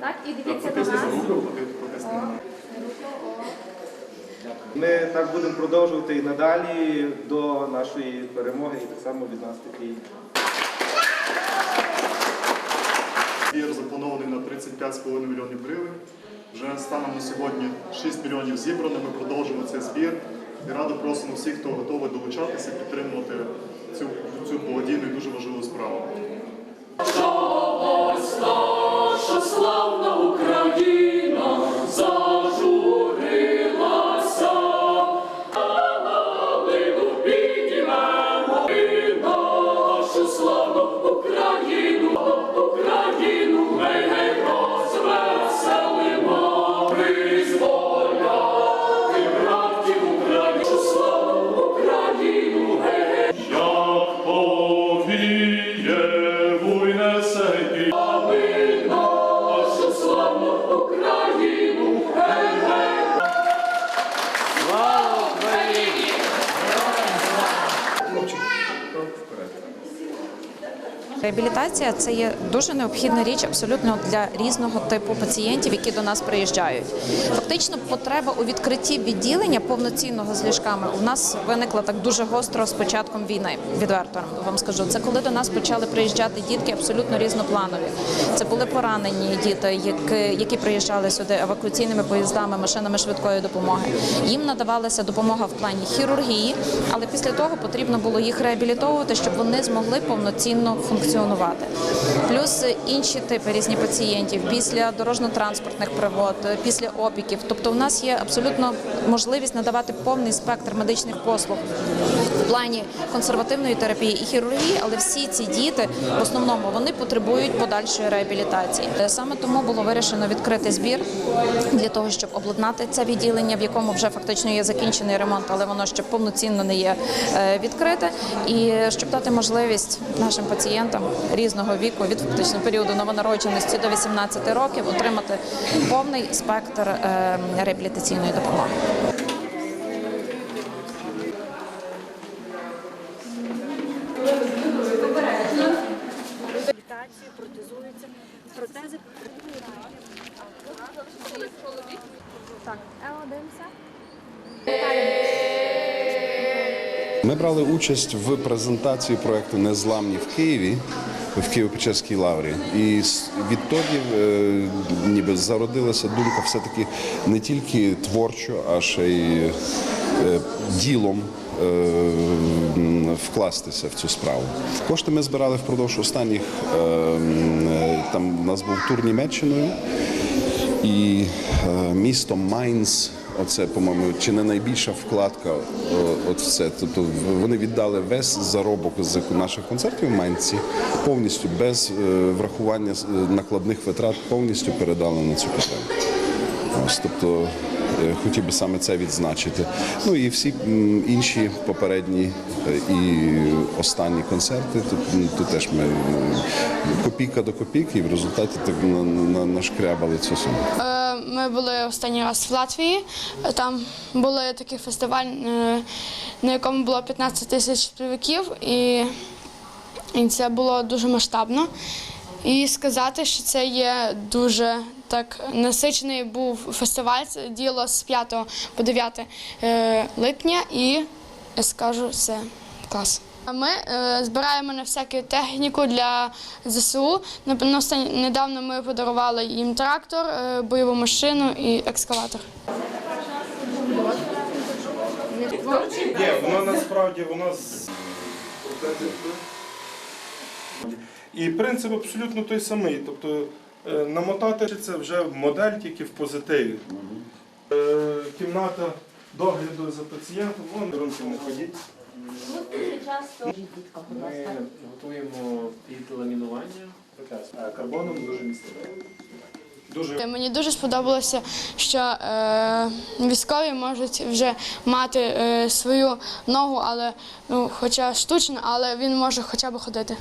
Так, і дивіться на нас. Ми так будемо продовжувати і надалі до нашої перемоги і так само від нас такий. Збір запланований на 35,5 мільйонів гривень. Вже станом на сьогодні 6 мільйонів зібрано. Ми продовжуємо цей збір і радо просимо всіх, хто готовий долучатися, підтримувати цю, цю благодійну і дуже важливу справу. Славна Україна Реабілітація це є дуже необхідна річ абсолютно для різного типу пацієнтів, які до нас приїжджають. Фактично, потреба у відкритті відділення повноцінного з ліжками у нас виникла так дуже гостро з початком війни. Відверто вам скажу. Це коли до нас почали приїжджати дітки абсолютно різнопланові. Це були поранені діти, які, які приїжджали сюди евакуаційними поїздами, машинами швидкої допомоги. Їм надавалася допомога в плані хірургії, але після того потрібно було їх реабілітовувати, щоб вони змогли повноцінно функціонувати. Плюс інші типи різні пацієнтів після дорожньо-транспортних пригод, після опіків. Тобто, у нас є абсолютно можливість надавати повний спектр медичних послуг в плані консервативної терапії і хірургії, але всі ці діти в основному вони потребують подальшої реабілітації. Саме тому було вирішено відкрити збір для того, щоб обладнати це відділення, в якому вже фактично є закінчений ремонт, але воно ще повноцінно не є е, відкрите, і щоб дати можливість нашим пацієнтам різного віку від фактично періоду новонародженості до 18 років отримати повний спектр е, реабілітаційної допомоги. Протезуються, протези. Так, Ело, дивимося. Ми брали участь в презентації проекту Незламні в Києві в Києво-Печерській лаврі. І відтоді е, ніби зародилася думка все-таки не тільки творчо, а ще й е, ділом. е, Вкластися в цю справу. Кошти ми збирали впродовж останніх е, м, е, там у нас був тур Німеччиною і е, місто Майнц. Оце, по-моєму, чи не найбільша вкладка от в це. Тобто вони віддали весь заробок з наших концертів в Майнці повністю без е, врахування е, накладних витрат, повністю передали на цю потребу. Ось, тобто е, хотів би саме це відзначити. Ну і всі інші попередні і останні концерти. Тут, тут теж ми копійка до копійки, і в результаті так на- нашкрябали цю суму. Ми були останній раз в Латвії. Там був такий фестиваль, е, на якому було 15 тисяч співаків, і, і це було дуже масштабно. І сказати, що це є дуже так насичений був фестиваль. Це діло з 5 по 9 е, липня, і я скажу, це клас. Ми е, збираємо на всяку техніку для ЗСУ. Недавно ми подарували їм трактор, е, бойову машину і екскаватор. Ні, воно насправді воно з. І принцип абсолютно той самий. Тобто е, намотати це вже модель тільки в позитиві. Кімната догляду за пацієнтом, вон рунки не ходіть. Ми готуємо під ламінування а карбоном дуже міцним. Дуже Мені дуже сподобалося, що е, військові можуть вже мати е, свою ногу, але ну, хоча штучно, але він може хоча б ходити.